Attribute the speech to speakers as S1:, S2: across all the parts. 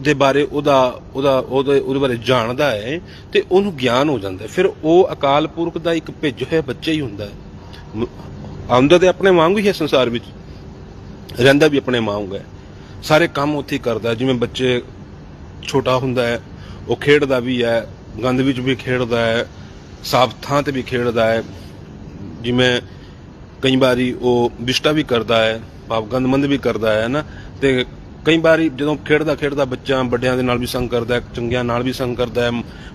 S1: ਦੇ ਬਾਰੇ ਉਹਦਾ ਉਹਦਾ, ਉਹਦੇ ਉਹਦੇ ਬਾਰੇ ਜਾਣਦਾ ਹੈ ਤੇ ਉਹਨੂੰ ਗਿਆਨ ਹੋ ਜਾਂਦਾ ਫਿਰ ਉਹ ਅਕਾਲ ਪੁਰਖ ਦਾ ਇੱਕ ਭਿੱਜ ਹੋਇਆ ਬੱਚਾ ਹੀ ਹੁੰਦਾ ਹੈ। ਆਉਂਦਾ ਤੇ ਆਪਣੇ ਵਾਂਗੂ ਹੀ ਹੈ ਸੰਸਾਰ ਵਿੱਚ। ਰਹਿੰਦਾ ਵੀ ਆਪਣੇ ਵਾਂਗੂ ਹੈ। ਸਾਰੇ ਕੰਮ ਉੱਥੇ ਹੀ ਕਰਦਾ ਜਿਵੇਂ ਬੱਚੇ ਛੋਟਾ ਹੁੰਦਾ ਹੈ, ਉਹ ਖੇਡਦਾ ਵੀ ਹੈ, ਗੰਦ ਵਿੱਚ ਵੀ ਖੇਡਦਾ ਹੈ, ਸਾਫ਼ ਥਾਂ ਤੇ ਵੀ ਖੇਡਦਾ ਹੈ। ਜਿਵੇਂ ਕਈ ਵਾਰੀ ਉਹ ਵਿਸ਼ਟਾ ਵੀ ਕਰਦਾ ਹੈ ਭਾਵ ਗੰਦਮੰਦ ਵੀ ਕਰਦਾ ਹੈ ਨਾ ਤੇ ਕਈ ਵਾਰੀ ਜਦੋਂ ਖੇਡਦਾ ਖੇਡਦਾ ਬੱਚਾ ਵੱਡਿਆਂ ਦੇ ਨਾਲ ਵੀ ਸੰਗ ਕਰਦਾ ਹੈ, ਚੰਗਿਆਂ ਨਾਲ ਵੀ ਸੰਗ ਕਰਦਾ ਹੈ,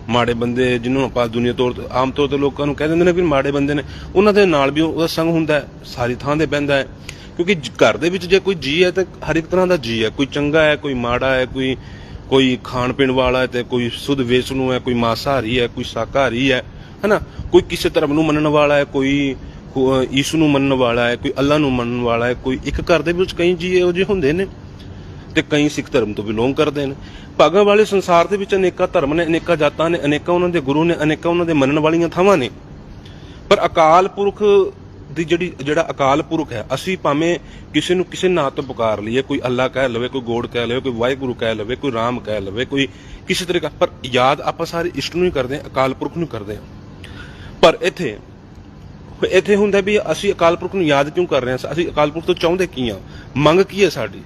S1: ਮਾੜੇ ਬੰਦੇ ਜਿਹਨੂੰ ਆਪਾਂ ਦੁਨੀਆ ਤੌਰ ਤੇ, ਆਮ ਤੌਰ ਤੇ ਲੋਕਾਂ ਨੂੰ ਕਹਿ ਦਿੰਦੇ ਨੇ ਵੀ ਮਾੜੇ ਬੰਦੇ ਨੇ, ਉਹਨਾਂ ਦੇ ਨਾਲ ਵੀ ਉਹਦਾ ਸੰਗ ਹੁੰਦਾ ਹੈ, ਸਾਰੀ ਥਾਂ ਤੇ ਬਹਿੰਦਾ ਹੈ। ਕਿਉਂਕਿ ਘਰ ਦੇ ਵਿੱਚ ਜੇ ਕੋਈ ਜੀ ਹੈ ਤਾਂ ਹਰ ਇੱਕ ਤਰ੍ਹਾਂ ਦਾ ਜੀ ਹੈ, ਕੋਈ ਚੰਗਾ ਹੈ, ਕੋਈ ਮਾੜਾ ਹੈ, ਕੋਈ ਕੋਈ ਖਾਣ ਪੀਣ ਵਾਲਾ ਹੈ ਤੇ ਕੋਈ ਸੁਧ ਵੇਚ ਨੂੰ ਹੈ, ਕੋਈ ਮਾਸਾਹਾਰੀ ਹੈ, ਕੋਈ ਸ਼ਾਕਾਹਾਰੀ ਹੈ, ਹਨਾ? ਕੋਈ ਕਿਸੇ ਧਰਮ ਨੂੰ ਮੰਨਣ ਵਾਲਾ ਹੈ, ਕੋਈ ਈਸੂ ਨੂੰ ਮੰਨਣ ਵਾਲਾ ਹੈ, ਕੋਈ ਅੱਲਾ ਨੂੰ ਮੰਨਣ ਵਾਲਾ ਹੈ, ਕੋਈ ਇੱਕ ਘਰ ਦੇ ਵਿੱਚ ਕਈ ਜੀ ਇਹੋ ਜਿਹੇ ਹੁੰਦੇ ਨੇ। ਤੇ ਕਈ ਸਿੱਖ ਧਰਮ ਤੋਂ ਬਿਲੋਂਗ ਕਰਦੇ ਨੇ। ਭਾਗਾਂ ਵਾਲੇ ਸੰਸਾਰ ਦੇ ਵਿੱਚ ਅਨੇਕਾਂ ਧਰਮ ਨੇ, ਅਨੇਕਾਂ ਜਾਤਾਂ ਨੇ, ਅਨੇਕਾਂ ਉਹਨਾਂ ਦੇ ਗੁਰੂ ਨੇ, ਅਨੇਕਾਂ ਉਹਨਾਂ ਦੇ ਮੰਨਣ ਵਾਲੀਆਂ ਥਾਵਾਂ ਨੇ। ਪਰ ਅਕਾਲ ਪੁਰਖ ਦੀ ਜਿਹੜੀ, ਜਿਹੜਾ ਅਕਾਲ ਪੁਰਖ ਹੈ, ਅਸੀਂ ਭਾਵੇਂ ਕਿਸੇ ਨੂੰ ਕਿਸੇ ਨਾਂ ਤੋਂ ਪੁਕਾਰ ਲਈਏ, ਕੋਈ ਅੱਲਾ ਕਹਿ ਲਵੇ, ਕੋਈ ਗੋਡ ਕਹਿ ਲਵੇ, ਕੋਈ ਵਾਹਿਗੁਰੂ ਕਹਿ ਲਵੇ, ਕੋਈ ਰਾਮ ਕਹਿ ਲਵੇ, ਕੋਈ ਕਿਸੇ ਤਰੀਕਾ, ਪਰ ਯਾਦ ਆਪਾਂ ਸਾਰੇ ਇਸ਼ਟ ਨੂੰ ਹੀ ਕਰਦੇ ਹਾਂ, ਅਕਾਲ ਪੁਰਖ ਨੂੰ ਕਰਦੇ ਹਾਂ। ਪਰ ਇੱਥੇ ਇੱਥੇ ਹੁੰਦਾ ਵੀ ਅਸੀਂ ਅਕਾਲ ਪੁਰਖ ਨੂੰ ਯਾਦ ਕਿਉਂ ਕਰ ਰਹੇ ਹਾਂ? ਅਸੀਂ ਅਕਾਲ ਪੁਰਖ ਤੋਂ ਚਾਹੁੰਦੇ ਕੀ ਹਾਂ? ਮੰਗ ਕੀ ਹੈ ਸਾਡੀ?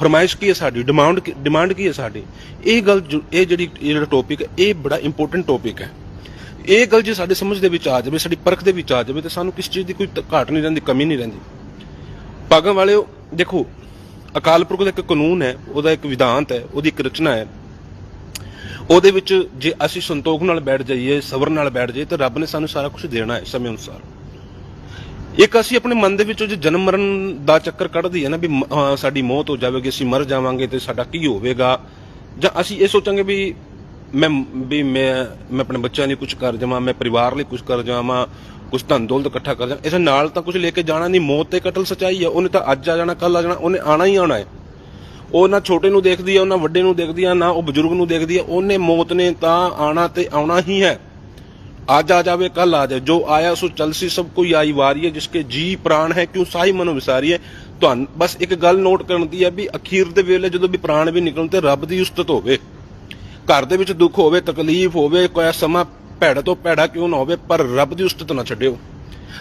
S1: ਫਰਮਾਇਸ਼ ਕੀ ਹੈ ਸਾਡੀ? ਡਿਮਾਂਡ ਡਿਮਾਂਡ ਕੀ ਹੈ ਸਾਡੀ? ਇਹ ਗੱਲ ਇਹ ਜਿਹੜੀ, ਇਹ ਜਿਹੜਾ ਟੌਪਿਕ ਹੈ, ਇਹ ਬੜਾ ਇੰਪੋਰਟੈਂਟ ਟੌਪਿਕ ਹੈ। ਇਹ ਗੱਲ ਜੇ ਸਾਡੇ ਸਮਝ ਦੇ ਵਿੱਚ ਆ ਜਾਵੇ, ਸਾਡੀ ਪਰਖ ਦੇ ਵਿੱਚ ਆ ਜਾਵੇ, ਤਾਂ ਸਾਨੂੰ ਕਿਸ ਚੀਜ਼ ਦੀ ਕੋਈ ਘਾਟ ਨਹੀਂ ਰਹਿੰਦੀ, ਕਮੀ ਨਹੀਂ ਰਹਿੰਦੀ। ਪਾਗਾਂ ਵਾਲਿਓ, ਦੇਖੋ, ਅਕਾਲ ਪੁਰਖ ਦਾ ਇੱਕ ਕਾਨੂੰਨ ਹੈ, ਉਹਦਾ ਇੱਕ ਵਿਧਾਂਤ ਹੈ, ਉਹਦੀ ਇੱਕ ਰਚਨਾ ਹੈ। ਉਹਦੇ ਵਿੱਚ ਜੇ ਅਸੀਂ ਸੰਤੋਖ ਨਾਲ ਬੈਠ ਜਾਈਏ, ਸਬਰ ਨਾਲ ਬੈਠ ਜਾਈਏ, ਤਾਂ ਰੱਬ ਨੇ ਸਾਨੂੰ ਸਾਰਾ ਕੁਝ ਦੇਣਾ ਹੈ ਸਮੇਂ ਅਨੁਸਾਰ। ਇੱਕ ਅਸੀਂ ਆਪਣੇ ਮਨ ਦੇ ਵਿੱਚੋਂ ਜੇ ਜਨਮ ਮਰਨ ਦਾ ਚੱਕਰ ਕੱਢਦੀ ਹੈ ਨਾ ਵੀ ਮ- ਸਾਡੀ ਮੌਤ ਹੋ ਜਾਵੇਗੀ, ਅਸੀਂ ਮਰ ਜਾਵਾਂਗੇ ਤੇ ਸਾਡਾ ਕੀ ਹੋਵੇਗਾ? ਜਾਂ ਅਸੀਂ ਇਹ ਸੋਚਾਂਗੇ ਵੀ ਮੈਂ ਵੀ ਮੈਂ ਮੈਂ ਆਪਣੇ ਬੱਚਿਆਂ ਲਈ ਕੁਝ ਕਰ ਜਾਵਾਂ, ਮੈਂ ਪਰਿਵਾਰ ਲਈ ਕੁਝ ਕਰ ਜਾਵਾਂ ਕੁਝ ਧਨ ਦੌਲਤ ਇਕੱਠਾ ਕਰ ਜਾਵਾਂ, ਇਸ ਨਾਲ ਤਾਂ ਕੁਝ ਲੈ ਕੇ ਜਾਣਾ ਨਹੀਂ, ਮੌਤ ਤੇ ਕਤਲ ਸਚਾਈ ਹੈ, ਉਹਨੇ ਤਾਂ ਅੱਜ ਆ ਜਾਣਾ ਕੱਲ ਆ ਜਾਣਾ, ਉਹਨੇ ਆਣਾ ਹੀ ਆਣਾ ਹੈ। ਉਹ ਨਾ ਛੋਟੇ ਨੂੰ ਦੇਖਦੀ ਹੈ ਉਹ ਨਾ ਵੱਡੇ ਨੂੰ ਦੇਖਦੀ ਹੈ ਨਾ ਉਹ ਬਜ਼ੁਰਗ ਨੂੰ ਦੇਖਦੀ ਹੈ ਉਹਨੇ ਮੌਤ ਨੇ ਤਾਂ ਆਣਾ ਤੇ ਆਉਣਾ ਹੀ ਹੈ। आज आ जावे कल आ जाए जो आया सो चल सी सब कोई आई वारी है जिसके जी प्राण है क्यों ਸਾਈ ਮਨੋ ਵਿਸਾਰੀ ਹੈ ਤੁਹਾਨੂੰ ਬਸ ਇੱਕ ਗੱਲ ਨੋਟ ਕਰਨ ਦੀ ਹੈ ਵੀ ਅਖੀਰ ਦੇ ਵੇਲੇ ਜਦੋਂ ਵੀ ਪ੍ਰਾਣ ਵੀ ਨਿਕਲਣ ਤੇ ਰੱਬ ਦੀ ਉਸਤਤ ਹੋਵੇ ਘਰ ਦੇ ਵਿੱਚ ਦੁੱਖ ਹੋਵੇ ਤਕਲੀਫ ਹੋਵੇ ਕੋਈ ਸਮਾਂ ਭੈੜਾ ਤੋਂ ਭੈੜਾ ਕਿਉਂ ਨਾ ਹੋਵੇ ਪਰ ਰੱਬ ਦੀ ਉਸਤਤ ਨਾ ਛੱਡਿਓ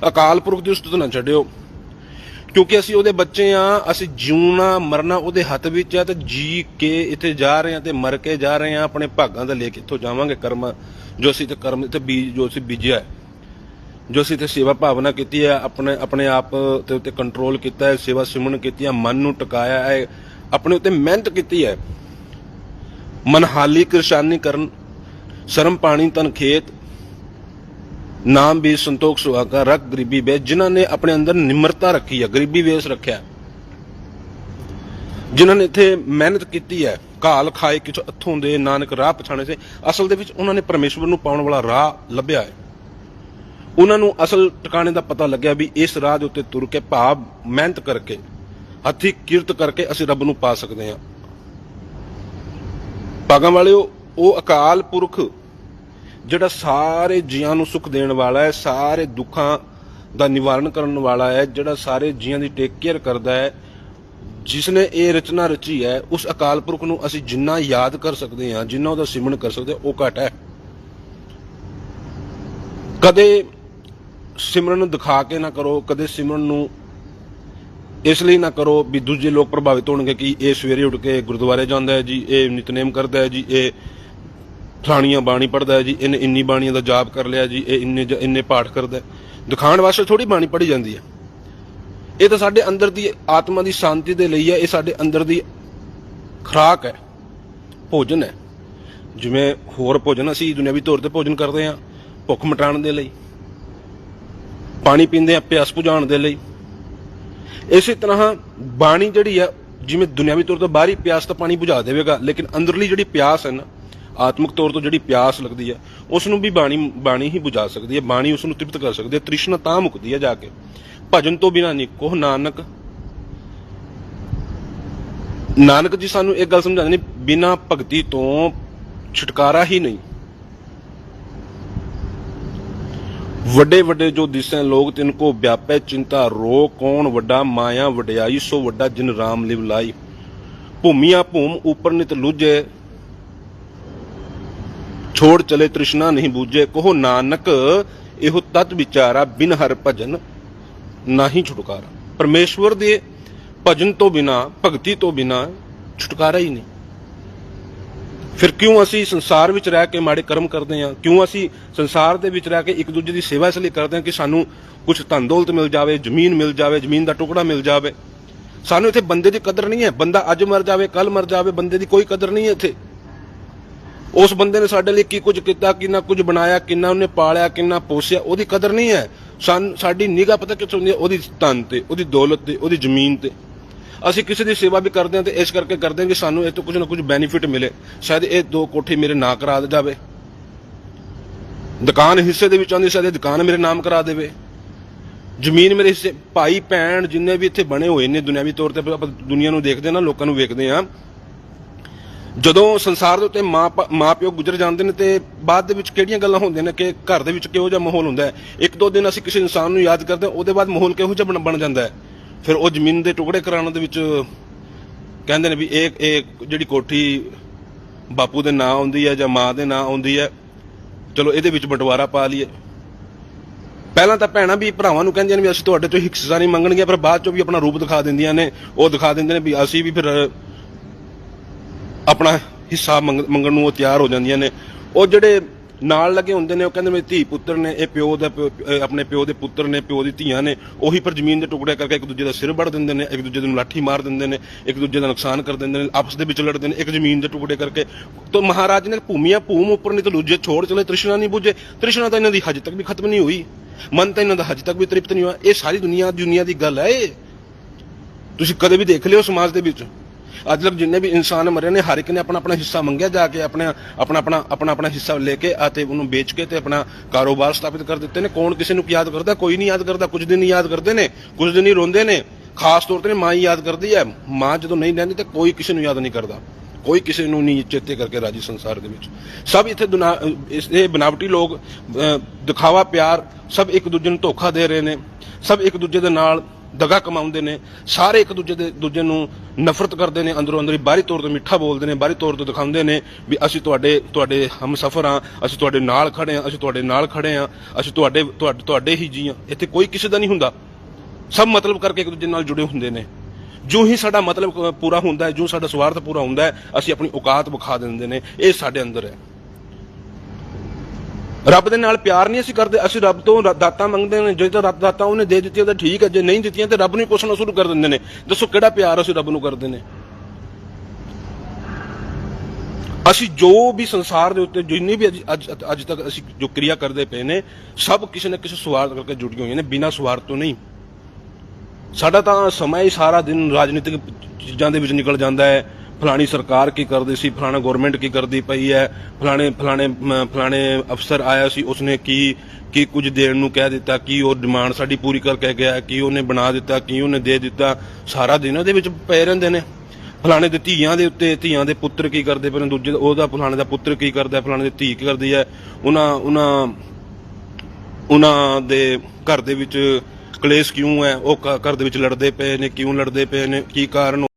S1: ਅਕਾਲ ਪੁਰਖ ਦੀ ਉਸਤਤ ਨਾ ਛੱਡਿਓ ਕਿਉਂਕਿ ਅਸੀਂ ਉਹਦੇ ਬੱਚੇ ਆ, ਅਸੀਂ ਜਿਉਣਾ, ਮਰਨਾ ਉਹਦੇ ਹੱਥ ਵਿੱਚ ਆ, ਤੇ ਜੀ ਕੇ ਇੱਥੇ ਜਾ ਰਹੇ ਆ ਤੇ ਮਰ ਕੇ ਜਾ ਰਹੇ ਆ, ਆਪਣੇ ਭਾਗਾਂ ਦਾ ਲੈ ਕੇ ਇੱਥੋਂ ਜਾਵਾਂਗੇ ਕਰਮ, ਜੋ ਅਸੀਂ ਤੇ ਕਰਮ ਤੇ ਬੀਜ ਜੋ ਅਸੀਂ ਬੀਜਿਆ ਜੋ ਅਸੀਂ ਤੇ ਸੇਵਾ ਭਾਵਨਾ ਕੀਤੀ ਹੈ, ਆਪਣੇ ਆਪਣੇ ਆਪ ਤੇ ਉੱਤੇ ਕੰਟਰੋਲ ਕੀਤਾ ਹੈ, ਸੇਵਾ ਸਿਮਰਨ ਕੀਤੀ ਹੈ, ਮਨ ਨੂੰ ਟਿਕਾਇਆ ਹੈ, ਆਪਣੇ ਉੱਤੇ ਮਿਹਨਤ ਕੀਤੀ ਹੈ। ਮਨਹਾਲੀ ਕਿਰਸ਼ਾਨੀ ਕਰਨ ਸ਼ਰਮ ਪਾਣੀ ਤਨ ਖੇਤ ਨਾਮ ਵੀ ਸੰਤੋਖ ਸੁਹਾਗਾ ਰਖ ਗਰੀਬੀ ਵੇ ਜਿਨ੍ਹਾਂ ਨੇ ਆਪਣੇ ਅੰਦਰ ਨਿਮਰਤਾ ਰੱਖੀ ਹੈ, ਗਰੀਬੀ ਵੇਸ ਰੱਖਿਆ। ਜਿਨ੍ਹਾਂ ਨੇ ਇੱਥੇ ਮਿਹਨਤ ਕੀਤੀ ਹੈ, ਘਾਲ ਖਾਏ ਕਿਛ ਅੱਥੋਂ ਦੇ ਨਾਨਕ ਰਾਹ ਪਛਾਣੇ ਸੇ, ਅਸਲ ਦੇ ਵਿੱਚ ਉਹਨਾਂ ਨੇ ਪਰਮੇਸ਼ਵਰ ਨੂੰ ਪਾਉਣ ਵਾਲਾ ਰਾਹ ਲੱਭਿਆ ਹੈ। ਉਹਨਾਂ ਨੂੰ ਅਸਲ ਟਿਕਾਣੇ ਦਾ ਪਤਾ ਲੱਗਿਆ ਵੀ ਇਸ ਰਾਹ ਦੇ ਉੱਤੇ ਤੁਰ ਕੇ ਭਾਵ ਮਿਹਨਤ ਕਰਕੇ, ਹੱਥੀ ਕਿਰਤ ਕਰਕੇ ਅਸੀਂ ਰੱਬ ਨੂੰ ਪਾ ਸਕਦੇ ਹਾਂ। ਭਾਗਾਂ ਵਾਲਿਓ, ਉਹ ਅਕਾਲ ਪੁਰਖ ਜਿਹੜਾ ਸਾਰੇ ਜੀਆਂ ਨੂੰ ਸੁੱਖ ਦੇਣ ਵਾਲਾ ਹੈ, ਸਾਰੇ ਦੁੱਖਾਂ ਦਾ ਨਿਵਾਰਨ ਕਰਨ ਵਾਲਾ ਹੈ, ਜਿਹੜਾ ਸਾਰੇ ਜੀਆਂ ਦੀ ਟੇਕ ਕੇਅਰ ਕਰਦਾ ਹੈ ਜਿਸ ਨੇ ਇਹ ਰਚਨਾ ਰਚੀ ਹੈ, ਉਸ ਅਕਾਲ ਪੁਰਖ ਨੂੰ ਅਸੀਂ ਜਿੰਨਾ ਯਾਦ ਕਰ ਸਕਦੇ ਹਾਂ, ਜਿੰਨਾ ਉਹਦਾ ਸਿਮਰਨ ਕਰ ਸਕਦੇ ਉਹ ਘੱਟ ਹੈ। ਕਦੇ ਸਿਮਰਨ ਨੂੰ ਦਿਖਾ ਕੇ ਨਾ ਕਰੋ, ਕਦੇ ਸਿਮਰਨ ਨੂੰ ਇਸ ਲਈ ਨਾ ਕਰੋ ਵੀ ਦੂਜੇ ਲੋਕ ਪ੍ਰਭਾਵਿਤ ਹੋਣਗੇ ਕਿ ਇਹ ਸਵੇਰੇ ਉੱਠ ਕੇ ਗੁਰਦੁਆਰੇ ਜਾਂਦਾ ਹੈ ਜੀ, ਇਹ ਨਿਤਨੇਮ ਕਰਦਾ ਹੈ ਜੀ, ਇਹ ਫਲਾਣੀਆਂ ਬਾਣੀ ਪੜਦਾ ਹੈ ਜੀ, ਇਹਨੇ ਇੰਨੀ ਬਾਣੀਆਂ ਦਾ ਜਾਪ ਕਰ ਲਿਆ ਜੀ, ਇਹ ਇੰਨੇ ਇੰਨੇ ਪਾਠ ਕਰਦਾ ਹੈ। ਦਿਖਾਉਣ ਵਾਸਤੇ ਥੋੜੀ ਬਾਣੀ ਪੜੀ ਜਾਂਦੀ ਹੈ। ਇਹ ਤਾਂ ਸਾਡੇ ਅੰਦਰ ਦੀ ਆਤਮਾ ਦੀ ਸ਼ਾਂਤੀ ਦੇ ਲਈ ਹੈ, ਇਹ ਸਾਡੇ ਅੰਦਰ ਦੀ ਖੁਰਾਕ ਹੈ, ਭੋਜਨ ਹੈ। ਜਿਵੇਂ ਹੋਰ ਭੋਜਨ ਅਸੀਂ ਦੁਨਿਆਵੀ ਤੌਰ ਤੇ ਭੋਜਨ ਕਰਦੇ ਹਾਂ, ਭੁੱਖ ਮਿਟਾਉਣ ਦੇ ਲਈ, ਪਾਣੀ ਪੀਂਦੇ ਆ ਪਿਆਸ ਬੁਝਾਉਣ ਦੇ ਲਈ। ਇਸੇ ਤਰ੍ਹਾਂ ਬਾਣੀ ਜਿਹੜੀ ਆ ਜਿਵੇਂ ਦੁਨਿਆਵੀ ਤੌਰ ਤੇ ਬਾਹਰੀ ਪਿਆਸ ਤਾਂ ਪਾਣੀ ਬੁਝਾ ਦੇਵੇਗਾ, ਲੇਕਿਨ ਅੰਦਰਲੀ ਜਿਹੜੀ ਪਿਆਸ ਹੈ ਨਾ ਆਤਮਿਕ ਤੌਰ ਤੋਂ ਜਿਹੜੀ ਪਿਆਸ ਲੱਗਦੀ ਹੈ, ਉਸ ਨੂੰ ਵੀ ਬਾਣੀ ਬਾਣੀ ਹੀ ਬੁਝਾ ਸਕਦੀ ਹੈ, ਬਾਣੀ ਉਸ ਨੂੰ ਤ੍ਰਿਪਤ ਕਰ ਸਕਦੀ ਹੈ, ਤ੍ਰਿਸ਼ਨਾ ਤਾਂ ਮੁਕਦੀ ਹੈ ਜਾ ਕੇ। ਭਜਨ ਤੋਂ ਬਿਨਾ ਨਹੀਂ, ਕੋਹ ਨਾਨਕ। ਨਾਨਕ ਜੀ ਸਾਨੂੰ ਇੱਕ ਗੱਲ ਸਮਝਾਉਂਦੇ ਨੇ, ਬਿਨਾ ਭਗਤੀ ਤੋਂ ਛੁਟਕਾਰਾ ਹੀ ਨਹੀਂ। ਵੱਡੇ ਵੱਡੇ ਜੋ ਦਿਸੈ ਲੋਕ ਤਿਨ ਕੋ ਵਿਆਪੈ ਚਿੰਤਾ, ਰੋ ਕੌਣ ਵੱਡਾ, ਮਾਇਆ ਵਡਿਆਈ, ਸੋ ਵੱਡਾ ਜਿਨ ਰਾਮ ਲਿਵ ਲਾਈ। ਭੂਮੀਆਂ ਭੂਮ ਉਪਰ ਨਿਤ ਲੁਜੇ ਛੋੜ ਚਲੇ ਤ੍ਰਿਸ਼ਨਾ ਨਹੀਂ ਬੂਝੇ, ਕਹੋ ਨਾਨਕ, ਇਹੋ ਤਤ ਵਿਚਾਰਾ ਬਿਨ ਹਰ ਭਜਨ, ਨਹੀਂ ਛੁਟਕਾਰਾ। ਪਰਮੇਸ਼ਵਰ ਦੇ ਭਜਨ ਤੋਂ ਬਿਨਾ, ਭਗਤੀ ਤੋਂ ਬਿਨਾ ਛੁਟਕਾਰਾ ਹੀ ਨਹੀਂ। ਫਿਰ ਕਿਉਂ ਅਸੀਂ ਸੰਸਾਰ ਵਿੱਚ ਰਹਿ ਕੇ ਮਾੜੇ ਕਰਮ ਕਰਦੇ ਹਾਂ? ਕਿਉਂ ਅਸੀਂ ਸੰਸਾਰ ਦੇ ਵਿੱਚ ਰਹਿ ਕੇ ਇੱਕ ਦੂਜੇ ਦੀ ਸੇਵਾ ਇਸ ਲਈ ਕਰਦੇ ਹਾਂ ਕਿ ਸਾਨੂੰ ਕੁਝ ਧਨ ਦੌਲਤ ਮਿਲ ਜਾਵੇ, ਜ਼ਮੀਨ ਮਿਲ ਜਾਵੇ, ਜ਼ਮੀਨ ਦਾ ਟੁਕੜਾ ਮਿਲ ਜਾਵੇ? ਸਾਨੂੰ ਇੱਥੇ ਬੰਦੇ ਦੀ ਕਦਰ ਨਹੀਂ ਹੈ। ਬੰਦਾ ਅੱਜ ਮਰ ਜਾਵੇ ਕੱਲ ਮਰ ਜਾਵੇ, ਬੰਦੇ ਦੀ ਕੋਈ ਕਦਰ ਨਹੀਂ ਹੈ ਇੱਥੇ। ਉਸ ਬੰਦੇ ਨੇ ਸਾਡੇ ਲਈ ਕੀ ਕੁਝ ਕੀਤਾ, ਕਿੰਨਾ ਕੁਝ ਬਣਾਇਆ, ਕਿੰਨਾ ਉਹਨੇ ਪਾਲਿਆ, ਕਿੰਨਾ ਪੋਸਿਆ, ਉਹਦੀ ਕਦਰ ਨਹੀਂ ਹੈ। ਸਾਡੀ ਨਿਗਾਹ ਪਤਾ ਕਿੱਥੋਂ ਹੁੰਦੀ ਹੈ? ਉਹਦੀ ਧਨ ਤੇ, ਉਹਦੀ ਦੌਲਤ ਤੇ, ਉਹਦੀ ਜ਼ਮੀਨ ਤੇ। ਅਸੀਂ ਕਿਸੇ ਦੀ ਸੇਵਾ ਵੀ ਕਰਦੇ ਹਾਂ ਤੇ ਇਸ ਕਰਕੇ ਕਰਦੇ ਹਾਂ ਕਿ ਸਾਨੂੰ ਇਹ ਤੋਂ ਕੁਝ ਨਾ ਕੁਝ ਬੈਨੀਫਿਟ ਮਿਲੇ। ਸ਼ਾਇਦ ਇਹ ਦੋ ਕੋਠੀ ਮੇਰੇ ਨਾਂ ਕਰਾ ਦੇ ਜਾਵੇ। ਦੁਕਾਨ ਹਿੱਸੇ ਦੇ ਵਿੱਚ ਆਉਂਦੀ, ਸ਼ਾਇਦ ਇਹ ਦੁਕਾਨ ਮੇਰੇ ਨਾਮ ਕਰਾ ਦੇਵੇ। ਜ਼ਮੀਨ ਮੇਰੇ ਹਿੱਸੇ, ਭਾਈ, ਭੈਣ ਜਿੰਨੇ ਵੀ ਇੱਥੇ ਬਣੇ ਹੋਏ ਨੇ ਦੁਨਿਆਵੀ ਤੌਰ ਤੇ, ਆਪਾਂ ਦੁਨੀਆ ਨੂੰ ਦੇਖਦੇ ਹਾਂ ਨਾ, ਲੋਕਾਂ ਨੂੰ ਵੇਖਦੇ ਹਾਂ। ਜਦੋਂ ਸੰਸਾਰ ਦੇ ਉੱਤੇ ਮਾਂ ਮਾਂ ਪਿਓ ਗੁਜ਼ਰ ਜਾਂਦੇ ਨੇ ਤੇ ਬਾਅਦ ਦੇ ਵਿੱਚ ਕਿਹੜੀਆਂ ਗੱਲਾਂ ਹੁੰਦੀਆਂ ਨੇ ਕਿ ਘਰ ਦੇ ਵਿੱਚ ਕਿਹੋ ਜਿਹਾ ਮਾਹੌਲ ਹੁੰਦਾ ਹੈ? ਇੱਕ ਦੋ ਦਿਨ ਅਸੀਂ ਕਿਸੇ ਇਨਸਾਨ ਨੂੰ ਯਾਦ ਕਰਦੇ ਹਾਂ, ਉਹਦੇ ਬਾਅਦ ਮਾਹੌਲ ਕਿਹੋ ਜਿਹਾ ਬਣ- ਬਣ ਜਾਂਦਾ ਹੈ? ਫਿਰ ਉਹ ਜ਼ਮੀਨ ਦੇ ਟੁਕੜੇ ਕਰਾਉਣ ਦੇ ਵਿੱਚ ਕਹਿੰਦੇ ਨੇ ਵੀ ਇਹ ਇਹ ਜਿਹੜੀ ਕੋਠੀ ਬਾਪੂ ਦੇ ਨਾਂ ਆਉਂਦੀ ਹੈ ਜਾਂ ਮਾਂ ਦੇ ਨਾਂ ਆਉਂਦੀ ਹੈ, ਚਲੋ ਇਹਦੇ ਵਿੱਚ ਬਟਵਾਰਾ ਪਾ ਲਈਏ। ਪਹਿਲਾਂ ਤਾਂ ਭੈਣਾਂ ਵੀ ਭਰਾਵਾਂ ਨੂੰ ਕਹਿੰਦੀਆਂ ਨੇ ਵੀ ਅਸੀਂ ਤੁਹਾਡੇ ਤੋਂ ਹਿੱਸਾ ਨਹੀਂ ਮੰਗਣਗੀਆਂ ਪਰ ਬਾਅਦ ਚੋਂ ਵੀ ਆਪਣਾ ਰੂਪ ਦਿਖਾ ਦਿੰਦੀਆਂ ਨੇ। ਉਹ ਦਿਖਾ ਦਿੰਦੇ ਨੇ ਵੀ ਅਸੀਂ ਵੀ ਫਿਰ ਆਪਣਾ ਹਿੱਸਾ ਮੰਗ- ਮੰਗਣ ਨੂੰ ਉਹ ਤਿਆਰ ਹੋ ਜਾਂਦੀਆਂ ਨੇ। ਉਹ ਜਿਹੜੇ ਨਾਲ ਲੱਗੇ ਹੁੰਦੇ ਨੇ, ਉਹ ਕਹਿੰਦੇ ਮੇਰੇ ਧੀ ਪੁੱਤਰ ਨੇ, ਇਹ ਪਿਓ ਦਾ ਪਿਓ- ਆਪਣੇ ਪਿਓ ਦੇ ਪੁੱਤਰ ਨੇ, ਪਿਓ ਦੀ ਧੀਆਂ ਨੇ, ਉਹੀ ਪਰ ਜ਼ਮੀਨ ਦੇ ਟੁਕੜੇ ਕਰਕੇ ਇੱਕ ਦੂਜੇ ਦਾ ਸਿਰ ਵੜ ਦਿੰਦੇ ਨੇ, ਇੱਕ ਦੂਜੇ ਨੂੰ ਲਾਠੀ ਮਾਰ ਦਿੰਦੇ ਨੇ, ਇੱਕ ਦੂਜੇ ਦਾ ਨੁਕਸਾਨ ਕਰ ਦਿੰਦੇ ਨੇ, ਆਪਸ ਦੇ ਵਿੱਚ ਲੜਦੇ ਨੇ, ਇੱਕ ਜ਼ਮੀਨ ਦੇ ਟੁਕੜੇ ਕਰਕੇ। ਤਾਂ ਮਹਾਰਾਜ ਨੇ ਭੂਮੀਆਂ ਭੂਮ ਉੱਪਰ ਨਹੀਂ ਤਾਂ ਲੁੱਜੇ ਛੋੜ ਚਲੇ, ਤ੍ਰਿਸ਼ਨਾ ਨਹੀਂ ਬੁੱਝੇ। ਤ੍ਰਿਸ਼ਨਾ ਤਾਂ ਇਹਨਾਂ ਦੀ ਹਜੇ ਤੱਕ ਵੀ ਖਤਮ ਨਹੀਂ ਹੋਈ। ਮਨ ਤਾਂ ਇਹਨਾਂ ਦਾ ਹਜੇ ਤੱਕ ਵੀ ਤ੍ਰਿਪਤ ਨਹੀਂ ਹੋਇਆ। ਇਹ ਸਾਰੀ ਦੁਨੀਆ ਦੁਨੀਆ ਦੀ ਗੱਲ ਹੈ ਇਹ। ਤੁਸੀਂ ਕਦੇ ਵੀ ਦੇਖ ਲਿਓ ਸਮਾਜ ਦੇ ਵਿੱਚ। ਅੱਜ ਤੱਕ ਜਿੰਨੇ ਵੀ ਇਨਸਾਨ ਮਰੇ ਨੇ, ਹਰ ਇੱਕ ਨੇ ਆਪਣਾ ਆਪਣਾ ਹਿੱਸਾ ਮੰਗਿਆ ਜਾ ਕੇ, ਆਪਣੇ ਆਪਣਾ ਆਪਣਾ ਆਪਣਾ ਆਪਣਾ ਹਿੱਸਾ ਲੈ ਕੇ ਅਤੇ ਉਹਨੂੰ ਵੇਚ ਕੇ ਤੇ ਆਪਣਾ ਕਾਰੋਬਾਰ ਸਥਾਪਿਤ ਕਰ ਦਿੱਤੇ ਨੇ। ਕੌਣ ਕਿਸੇ ਨੂੰ ਯਾਦ ਕਰਦਾ? ਕੋਈ ਨਹੀਂ ਯਾਦ ਕਰਦਾ, ਕੁਝ ਦਿਨ ਯਾਦ ਕਰਦੇ ਨੇ, ਕੁਝ ਦਿਨ ਹੀ ਰੋਂਦੇ ਨੇ। ਖਾਸ ਤੌਰ ਤੇ ਮਾਂ ਹੀ ਯਾਦ ਕਰਦੀ ਹੈ। ਮਾਂ ਜਦੋਂ ਨਹੀਂ ਰਹਿੰਦੀ ਤੇ ਕੋਈ ਕਿਸੇ ਨੂੰ ਯਾਦ ਨਹੀਂ ਕਰਦਾ। ਕੋਈ ਕਿਸੇ ਨੂੰ ਨਹੀਂ ਚੇਤੇ ਕਰਕੇ ਰਾਜੀ ਸੰਸਾਰ ਦੇ ਵਿੱਚ। ਸਭ ਇੱਥੇ ਇਹ ਬਨਾਵਟੀ ਲੋਕ ਦਿਖਾਵਾ, ਪਿਆਰ, ਸਭ ਇੱਕ ਦੂਜੇ ਨੂੰ ਧੋਖਾ ਦੇ ਰਹੇ ਨੇ। ਸਭ ਇੱਕ ਦੂਜੇ ਦੇ ਨਾਲ ਦਗਾ ਕਮਾਉਂਦੇ ਨੇ, ਸਾਰੇ ਇੱਕ ਦੂਜੇ ਦੇ ਦੂਜੇ ਨੂੰ ਨਫ਼ਰਤ ਕਰਦੇ ਨੇ, ਅੰਦਰੋਂ ਅੰਦਰ ਹੀ ਬਾਹਰੀ ਤੌਰ ਤੇ ਮਿੱਠਾ ਬੋਲਦੇ ਨੇ, ਬਾਹਰੀ ਤੌਰ ਤੇ ਦਿਖਾਉਂਦੇ ਨੇ ਵੀ ਅਸੀਂ ਤੁਹਾਡੇ ਤੁਹਾਡੇ ਹਮਸਫਰ ਹਾਂ ਅਸੀਂ ਤੁਹਾਡੇ ਨਾਲ ਖੜੇ ਹਾਂ ਅਸੀਂ ਤੁਹਾਡੇ ਨਾਲ ਖੜੇ ਹਾਂ ਅਸੀਂ ਤੁਹਾਡੇ ਤੁਹਾਡੇ ਤੁਹਾਡੇ ਹੀ ਜੀ ਹਾਂ ਇੱਥੇ ਕੋਈ ਕਿਸੇ ਦਾ ਨਹੀਂ ਹੁੰਦਾ। ਸਭ ਮਤਲਬ ਕਰਕੇ ਇੱਕ ਦੂਜੇ ਨਾਲ ਜੁੜੇ ਹੁੰਦੇ ਨੇ। ਜੋ ਹੀ ਸਾਡਾ ਮਤਲਬ ਪੂਰਾ ਹੁੰਦਾ ਹੈ, ਜੋ ਸਾਡਾ ਸਵਾਰਥ ਪੂਰਾ ਹੁੰਦਾ ਹੈ, ਅਸੀਂ ਆਪਣੀ ਔਕਾਤ ਵਿਖਾ ਦਿੰਦੇ ਨੇ। ਇਹ ਸਾਡੇ ਅੰਦਰ ਹੈ। ਰੱਬ ਦੇ ਨਾਲ ਪਿਆਰ ਨਹੀਂ ਅਸੀਂ ਕਰਦੇ, ਅਸੀਂ ਰੱਬ ਤੋਂ ਰ- ਦਾਤਾਂ ਮੰਗਦੇ ਨੇ, ਜੇ ਤਾਂ ਰੱਬ ਦਾਤਾਂ ਉਹਨੇ ਦੇ ਦਿੱਤੀਆਂ ਤਾਂ ਠੀਕ ਹੈ, ਜੇ ਨਹੀਂ ਦਿੱਤੀਆਂ ਤੇ ਰੱਬ ਨੂੰ ਪੁੱਛਣਾ ਸ਼ੁਰੂ ਕਰ ਦਿੰਦੇ ਨੇ। ਦੱਸੋ ਕਿਹੜਾ ਪਿਆਰ ਅਸੀਂ ਰੱਬ ਨੂੰ ਕਰਦੇ ਨੇ? ਅਸੀਂ ਜੋ ਵੀ ਸੰਸਾਰ ਦੇ ਉੱਤੇ ਜਿੰਨੀ ਵੀ ਅੱਜ, ਅੱਜ- ਅੱਜ ਤੱਕ ਅਸੀਂ ਜੋ ਕਿਰਿਆ ਕਰਦੇ ਪਏ ਨੇ, ਸਭ ਕਿਸੇ ਨਾ ਕਿਸੇ ਸਵਾਰਥ ਕਰਕੇ ਜੁੜੀਆਂ ਹੋਈਆਂ ਨੇ, ਬਿਨਾਂ ਸਵਾਰਥ ਤੋਂ ਨਹੀਂ। ਸਾਡਾ ਤਾਂ ਸਮਾਂ ਹੀ ਸਾਰਾ ਦਿਨ ਰਾਜਨੀਤਿਕ ਚੀਜ਼ਾਂ ਦੇ ਵਿੱਚ ਨਿਕਲ ਜਾਂਦਾ ਹੈ। ਫਲਾਣੀ ਸਰਕਾਰ ਕੀ ਕਰਦੀ ਸੀ, ਫਲਾਣਾ ਗਵਰਨਮੈਂਟ ਕੀ ਕਰਦੀ ਪਈ ਹੈ, ਫਲਾਣੇ ਫਲਾਣੇ ਫਲਾਣੇ ਅਫਸਰ ਆਇਆ ਸੀ, ਉਸਨੇ ਕੀ ਕੀ ਕੁਝ ਦੇਣ ਨੂੰ ਕਹਿ ਦਿੱਤਾ, ਕੀ ਉਹ ਡਿਮਾਂਡ ਸਾਡੀ ਪੂਰੀ ਕਰਕੇ ਗਿਆ, ਕੀ ਉਹਨੇ ਬਣਾ ਦਿੱਤਾ, ਕੀ ਉਹਨੇ ਦੇ ਦਿੱਤਾ, ਸਾਰਾ ਦਿਨ ਉਹਦੇ ਵਿੱਚ ਪਏ ਰਹਿੰਦੇ ਨੇ। ਫਲਾਣੇ ਦੇ ਧੀਆਂ ਦੇ ਉੱਤੇ, ਧੀਆਂ ਦੇ ਪੁੱਤਰ ਕੀ ਕਰਦੇ ਪਏ ਨੇ, ਦੂਜੇ ਉਹਦਾ ਫਲਾਣੇ ਦਾ ਪੁੱਤਰ ਕੀ ਕਰਦਾ, ਫਲਾਣੇ ਦੀ ਧੀ ਕੀ ਕਰਦੀ ਹੈ, ਉਹਨਾਂ ਉਹਨਾਂ ਉਹਨਾਂ ਦੇ ਘਰ ਦੇ ਵਿੱਚ ਕਲੇਸ਼ ਕਿਉਂ ਹੈ, ਉਹ ਘਰ ਦੇ ਵਿੱਚ ਲੜਦੇ ਪਏ ਨੇ, ਕਿਉਂ ਲੜਦੇ ਪਏ ਨੇ, ਕੀ ਕਾਰਨ